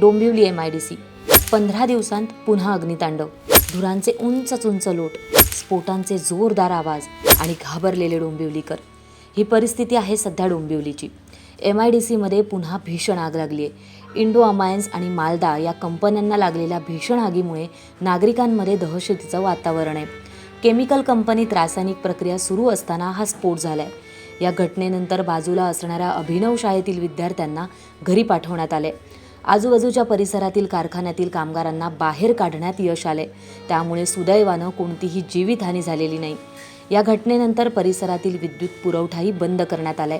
Dombivli M I D C पंधरा दिवसांत पुन्हा अग्नितांडव. धुरांचे उंच उंच लोट स्फोटांचे जोरदार आवाज आणि घाबरलेले डोंबिवलीकर. ही परिस्थिती आहे सध्या डोंबिवलीची. एम आय डी सीमध्ये पुन्हा भीषण आग लागली आहे इंडो अमायन्स आणि मालदा या कंपन्यांना लागलेल्या भीषण आगीमुळे नागरिकांमध्ये दहशतीचं वातावरण आहे. केमिकल कंपनीत रासायनिक प्रक्रिया सुरू असताना हा स्फोट झालाय. या घटनेनंतर बाजूला असणाऱ्या अभिनव शाळेतील विद्यार्थ्यांना घरी पाठवण्यात आले आजूबाजूच्या परिसरातील कारखान्यातील कामगारांना बाहेर काढण्यात यश आले. त्यामुळे सुदैवानं कोणतीही जीवितहानी झालेली नाही. या घटनेनंतर परिसरातील विद्युत पुरवठाही बंद करण्यात आलाय.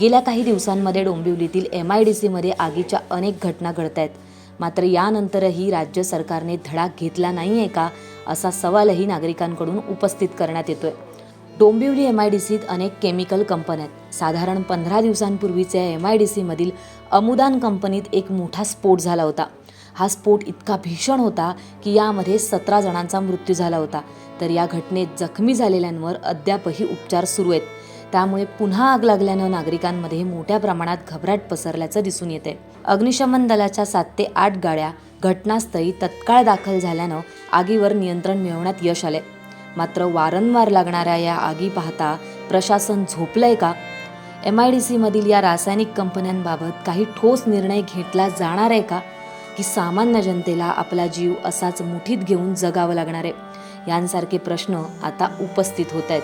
गेल्या काही दिवसांमध्ये डोंबिवलीतील एम आय डी सीमध्ये आगीच्या अनेक घटना घडत आहेत. मात्र यानंतरही राज्य सरकारने धडा घेतला नाही आहे का असा सवालही नागरिकांकडून उपस्थित करण्यात येतोय. डोंबिवली एम आय डी सीत अनेक केमिकल कंपन्या आहेत. साधारण पंधरा दिवसांपूर्वीच्या एम आय डी सीमधील अमुदान कंपनीत एक मोठा स्फोट झाला होता. हा स्फोट इतका भीषण होता की यामध्ये सतरा जणांचा मृत्यू झाला होता. तर या घटनेत जखमी झालेल्यांवर अद्यापही उपचार सुरू आहेत. त्यामुळे पुन्हा आग लागल्यानं नागरिकांमध्ये मोठ्या प्रमाणात घबराट पसरल्याचं दिसून येते. अग्निशमन दलाच्या सात ते आठ गाड्या घटनास्थळी तत्काळ दाखल झाल्यानं आगीवर नियंत्रण मिळवण्यात यश आले मात्र वारंवार लागणाऱ्या या आगी पाहता प्रशासन झोपलंय का? एम आय डी सीमधील या रासायनिक कंपन्यांबाबत काही ठोस निर्णय घेतला जाणार आहे का? की सामान्य जनतेला आपला जीव असाच मुठीत घेऊन जगावं लागणार आहे? यांसारखे प्रश्न आता उपस्थित होत आहेत.